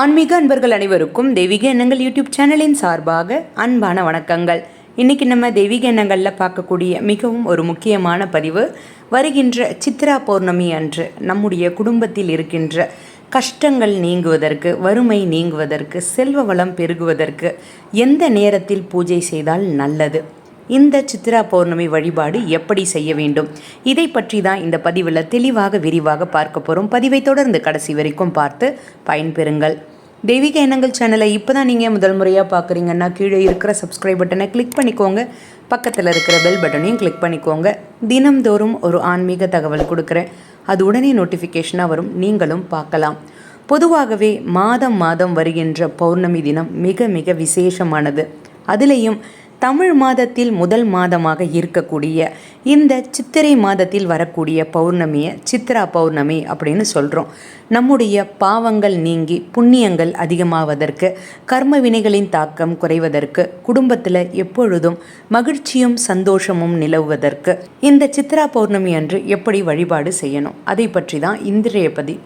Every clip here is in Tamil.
ஆன்மீக அன்பர்கள் அனைவருக்கும் தெய்வீக எண்ணங்கள் யூடியூப் சேனலின் சார்பாக அன்பான வணக்கங்கள். இன்றைக்கி நம்ம தெய்வீக எண்ணங்களில் பார்க்கக்கூடிய மிகவும் ஒரு முக்கியமான பதிவு வருகின்ற சித்ரா பௌர்ணமி அன்று நம்முடைய குடும்பத்தில் இருக்கின்ற கஷ்டங்கள் நீங்குவதற்கு வறுமை நீங்குவதற்கு செல்வ வளம் பெருகுவதற்கு எந்த நேரத்தில் பூஜை செய்தால் நல்லது? இந்த சித்ரா பௌர்ணமி வழிபாடு எப்படி செய்ய வேண்டும்? இதை பற்றி தான் இந்த பதிவில் தெளிவாக விரிவாக பார்க்க போகிறோம் பதிவை தொடர்ந்து கடைசி வரைக்கும் பார்த்து பயன்பெறுங்கள். தெய்வீக எண்ணங்கள் சேனலை இப்போ தான் நீங்கள் முதல் முறையாக பார்க்குறீங்கன்னா கீழே இருக்கிற சப்ஸ்கிரைப் பட்டனை கிளிக் பண்ணிக்கோங்க. பக்கத்தில் இருக்கிற பெல் பட்டனையும் கிளிக் பண்ணிக்கோங்க. தினம்தோறும் ஒரு ஆன்மீக தகவல் கொடுக்குறேன். அது உடனே நோட்டிஃபிகேஷனாக வரும். நீங்களும் பார்க்கலாம். பொதுவாகவே மாதம் மாதம் வருகின்ற பௌர்ணமி தினம் மிக மிக விசேஷமானது. அதிலேயும் தமிழ் மாதத்தில் முதல் மாதமாக இருக்கக்கூடிய இந்த சித்திரை மாதத்தில் வரக்கூடிய பௌர்ணமியை சித்ரா பௌர்ணமி அப்படின்னு சொல்கிறோம் நம்முடைய பாவங்கள் நீங்கி புண்ணியங்கள் அதிகமாவதற்கு கர்ம வினைகளின் தாக்கம் குறைவதற்கு குடும்பத்தில் எப்பொழுதும் மகிழ்ச்சியும் சந்தோஷமும் நிலவுவதற்கு இந்த சித்ரா பௌர்ணமி அன்று எப்படி வழிபாடு செய்யணும்? அதை பற்றி தான் இன்றைய பதி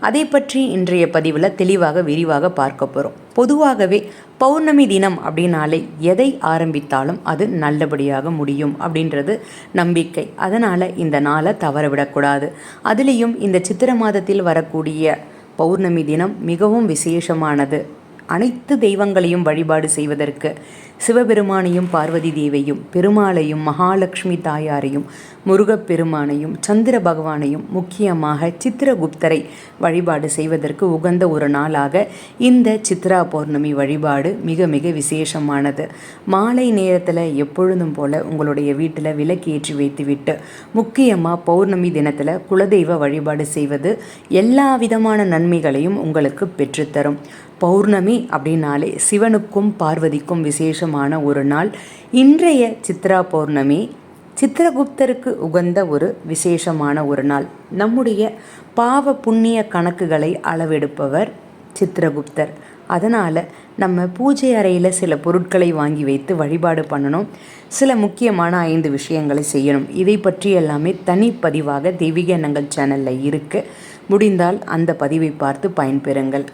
அதை பற்றி இன்றைய பதிவில் தெளிவாக விரிவாக பார்க்க போகிறோம் பொதுவாகவே பௌர்ணமி தினம் அப்படின்னாலே எதை ஆரம்பித்தாலும் அது நல்லபடியாக முடியும் அப்படின்றது நம்பிக்கை. அதனால் இந்த நாளை தவற விடக்கூடாது. அதுலேயும் இந்த சித்திர மாதத்தில் வரக்கூடிய பௌர்ணமி தினம் மிகவும் விசேஷமானது. அனைத்து தெய்வங்களையும் வழிபாடு செய்வதற்கு சிவபெருமானையும் பார்வதி தேவையும் பெருமாளையும் மகாலட்சுமி தாயாரையும் முருகப்பெருமானையும் சந்திர பகவானையும் முக்கியமாக சித்திரகுப்தரை வழிபாடு செய்வதற்கு உகந்த ஒரு நாளாக இந்த சித்ரா பௌர்ணமி வழிபாடு மிக மிக விசேஷமானது. மாலை நேரத்தில் எப்பொழுதும் போல உங்களுடைய வீட்டில் விளக்கேற்றி வைத்துவிட்டு முக்கியமாக பௌர்ணமி தினத்தில் குலதெய்வ வழிபாடு செய்வது எல்லா விதமான நன்மைகளையும் உங்களுக்கு பெற்றுத்தரும். பௌர்ணமி அப்படின்னாலே சிவனுக்கும் பார்வதிக்கும் விசேஷமான ஒரு நாள். இன்றைய சித்ரா பௌர்ணமி சித்திரகுப்தருக்கு உகந்த ஒரு விசேஷமான ஒரு நாள். நம்முடைய பாவ புண்ணிய கணக்குகளை அளவெடுப்பவர் சித்திரகுப்தர். அதனால் நம்ம பூஜை அறையில் சில பொருட்களை வாங்கி வைத்து வழிபாடு பண்ணணும். சில முக்கியமான ஐந்து விஷயங்களை செய்யணும். இதை பற்றி எல்லாமே தனிப்பதிவாக தெய்வீக எண்ணங்கள் சேனலில் இருக்குது முடிந்தால் அந்த பதிவை பார்த்து பயன்பெறுங்கள்.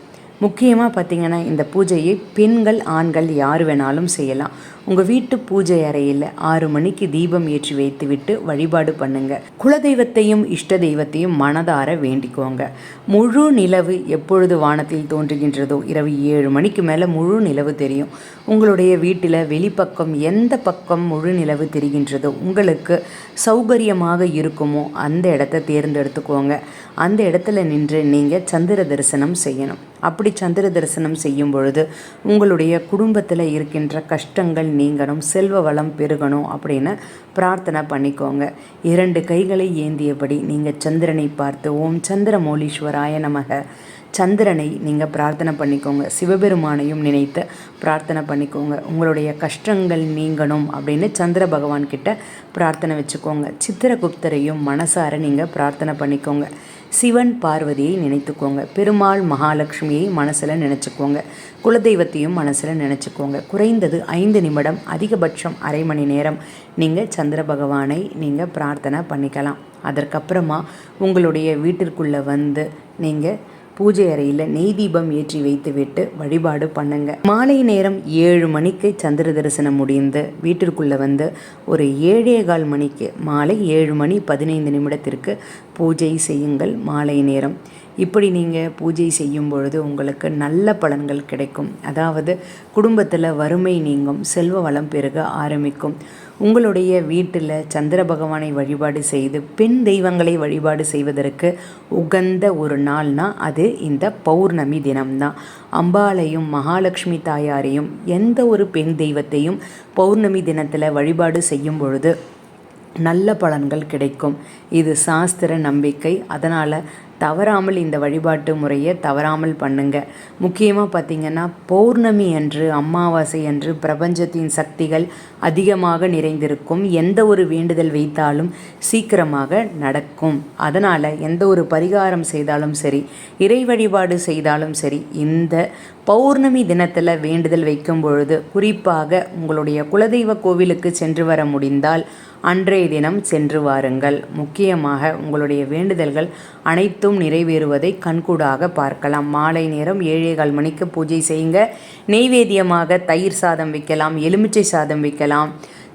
முக்கியமாக பார்த்திங்கன்னா இந்த பூஜையை பெண்கள் ஆண்கள் யார் வேணாலும் செய்யலாம். உங்கள் வீட்டு பூஜை அறையில் ஆறு மணிக்கு தீபம் ஏற்றி வைத்துவிட்டு வழிபாடு பண்ணுங்க. குலதெய்வத்தையும் இஷ்ட தெய்வத்தையும் மனதார வேண்டிக்கோங்க. முழு நிலவு எப்பொழுது வானத்தில் தோன்றுகின்றதோ இரவு ஏழு மணிக்கு மேலே முழு நிலவு தெரியும். உங்களுடைய வீட்டில் வெளிப்பக்கம் எந்த பக்கம் முழு நிலவு தெரிகின்றதோ உங்களுக்கு சௌகரியமாக இருக்குமோ அந்த இடத்த தேர்ந்தெடுத்துக்கோங்க. அந்த இடத்துல நின்று நீங்கள் சந்திர தரிசனம் செய்யணும். அப்படி சந்திர தரிசனம் செய்யும் பொழுது உங்களுடைய குடும்பத்தில் இருக்கின்ற கஷ்டங்கள் நீங்கணும் செல்வ வளம் பெருகணும் அப்படின்னு பிரார்த்தனை பண்ணிக்கோங்க. இரண்டு கைகளை ஏந்தியபடி நீங்கள் சந்திரனை பார்த்து ஓம் சந்திரமௌலீஸ்வராய நமக. சந்திரனை நீங்கள் பிரார்த்தனை பண்ணிக்கோங்க. சிவபெருமானையும் நினைத்து பிரார்த்தனை பண்ணிக்கோங்க. உங்களுடைய கஷ்டங்கள் நீங்கணும் அப்படின்னு சந்திர பகவான்கிட்ட பிரார்த்தனை வச்சுக்கோங்க. சித்திரகுப்தரையும் மனசார நீங்கள் பிரார்த்தனை பண்ணிக்கோங்க. சிவன் பார்வதியை நினைத்துக்கோங்க. பெருமாள் மகாலட்சுமியை மனசில் நினச்சிக்கோங்க. குலதெய்வத்தையும் மனசில் நினச்சிக்கோங்க. குறைந்தது ஐந்து நிமிடம் அதிகபட்சம் அரை மணி நேரம். நீங்கள் சந்திர பகவானை நீங்கள் பிரார்த்தனை பண்ணிக்கலாம். அதற்கப்புறமா உங்களுடைய வீட்டிற்குள்ளே வந்து நீங்கள் பூஜை அறையில் நெய் தீபம் ஏற்றி வைத்துவிட்டு வழிபாடு பண்ணுங்க. மாலை நேரம் ஏழு மணிக்கு சந்திர தரிசனம் முடிந்து வீட்டிற்குள்ளே வந்து ஒரு ஏழே கால் மணிக்கு மாலை ஏழு மணி பதினைந்து நிமிடத்திற்கு பூஜை செய்யுங்கள் மாலை நேரம். இப்படி நீங்கள் பூஜை செய்யும் பொழுது உங்களுக்கு நல்ல பலன்கள் கிடைக்கும். அதாவது குடும்பத்தில் வறுமை நீங்கும் செல்வ வளம் பெருக ஆரம்பிக்கும். உங்களுடைய வீட்டில் சந்திர பகவானை வழிபாடு செய்து பெண் தெய்வங்களை வழிபாடு செய்வதற்கு உகந்த ஒரு நாள்னா அது இந்த பௌர்ணமி தினம்தான். அம்பாலையும் மகாலட்சுமி தாயாரையும் எந்த ஒரு பெண் தெய்வத்தையும் பௌர்ணமி தினத்தில் வழிபாடு செய்யும் பொழுது நல்ல பலன்கள் கிடைக்கும். இது சாஸ்திர நம்பிக்கை. அதனால் தவறாமல் இந்த வழிபாட்டு முறையை தவறாமல் பண்ணுங்க. முக்கியமாக பார்த்திங்கன்னா பௌர்ணமி அன்று அமாவாசை அன்று பிரபஞ்சத்தின் சக்திகள் அதிகமாக நிறைந்திருக்கும். எந்த ஒரு வேண்டுதல் வைத்தாலும் சீக்கிரமாக நடக்கும். அதனால் எந்த ஒரு பரிகாரம் செய்தாலும் சரி இறை வழிபாடு செய்தாலும் சரி இந்த பௌர்ணமி தினத்தில் வேண்டுதல் வைக்கும் பொழுது குறிப்பாக உங்களுடைய குலதெய்வ கோவிலுக்கு சென்று வர முடிந்தால் அன்றைய தினம் சென்று வாருங்கள். முக்கியமாக உங்களுடைய வேண்டுதல்கள் அனைத்தும் விருப்பம் நிறைவேறுவதை கண்கூடாக பார்க்கலாம். மாலை நேரம் ஏழேகால் மணிக்கு பூஜை செய்யுங்க. நெய்வேத்தியமாக தயிர் சாதம் வைக்கலாம் எலுமிச்சை சாதம் வைக்கலாம்.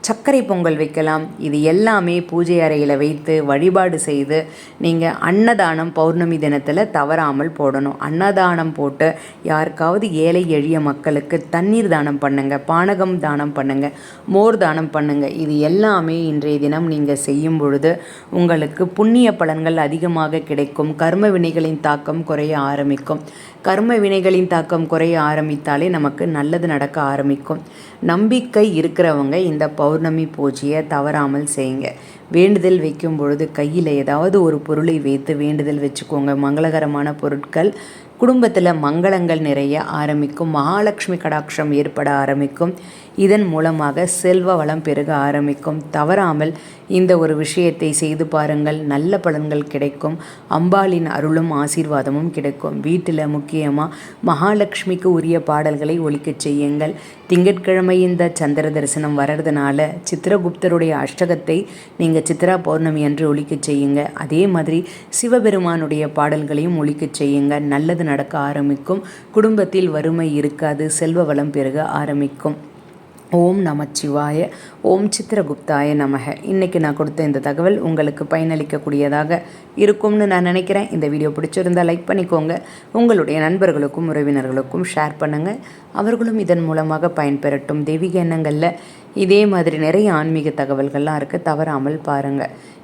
சர்க்கரை பொங்கல் வைக்கலாம். இது எல்லாமே பூஜை அறையில் வைத்து வழிபாடு செய்து நீங்கள் அன்னதானம் பௌர்ணமி தினத்தில் தவறாமல் போடணும். அன்னதானம் போட்டு யாருக்காவது ஏழை எளிய மக்களுக்கு தண்ணீர் தானம் பண்ணுங்கள் பானகம் தானம் பண்ணுங்கள் மோர் தானம் பண்ணுங்கள் இது எல்லாமே இன்றைய தினம் நீங்கள் செய்யும் பொழுது உங்களுக்கு புண்ணிய பலன்கள் அதிகமாக கிடைக்கும். கர்ம வினைகளின் தாக்கம் குறைய ஆரம்பிக்கும். கர்ம வினைகளின் தாக்கம் குறைய ஆரம்பித்தாலே நமக்கு நல்லது நடக்க ஆரம்பிக்கும். நம்பிக்கை இருக்கிறவங்க இந்த பௌ பௌர்ணமி பூஜையை தவறாமல் செய்யுங்க. வேண்டுதல் வைக்கும் பொழுது கையில் ஏதாவது ஒரு பொருளை வைத்து வேண்டுதல் வச்சுக்கோங்க. மங்களகரமான பொருட்கள் குடும்பத்தில் மங்களங்கள் நிறைய ஆரம்பிக்கும் மகாலட்சுமி கடாட்சம் ஏற்பட ஆரம்பிக்கும். இதன் மூலமாக செல்வ வளம் பெருக ஆரம்பிக்கும். தவறாமல் இந்த ஒரு விஷயத்தை செய்து பாருங்கள் நல்ல பலன்கள் கிடைக்கும். அம்பாளின் அருளும் ஆசீர்வாதமும் கிடைக்கும். வீட்டில் முக்கியமாக மகாலட்சுமிக்கு உரிய பாடல்களை ஒழிக்கச் செய்யுங்கள். திங்கட்கிழமை இந்த சந்திர தரிசனம் வர்றதுனால சித்திரகுப்தருடைய அஷ்டகத்தை நீங்கள் சித்ரா பௌர்ணமி அன்று ஒழிக்கச் செய்யுங்க. அதே மாதிரி சிவபெருமானுடைய பாடல்களையும் ஒழிக்கச் செய்யுங்க. நல்லது நடக்க ஆரம்பிக்கும். குடும்பத்தில் வறுமை இருக்காது செல்வ வளம் பெருக ஆரம்பிக்கும். ஓம் நமச்சிவாய ஓம் சித்திரகுப்தாய நமக. இன்றைக்கி நான் கொடுத்த இந்த தகவல் உங்களுக்கு பயனளிக்கக்கூடியதாக இருக்கும்னு நான் நினைக்கிறேன். இந்த வீடியோ பிடிச்சிருந்தால் லைக் பண்ணிக்கோங்க. உங்களுடைய நண்பர்களுக்கும் உறவினர்களுக்கும் ஷேர் பண்ணுங்கள் அவர்களும் இதன் மூலமாக பயன்பெறட்டும். தெய்வீக எண்ணங்களில் இதே மாதிரி நிறைய ஆன்மீக தகவல்கள்லாம் இருக்குது தவறாமல் பாருங்கள்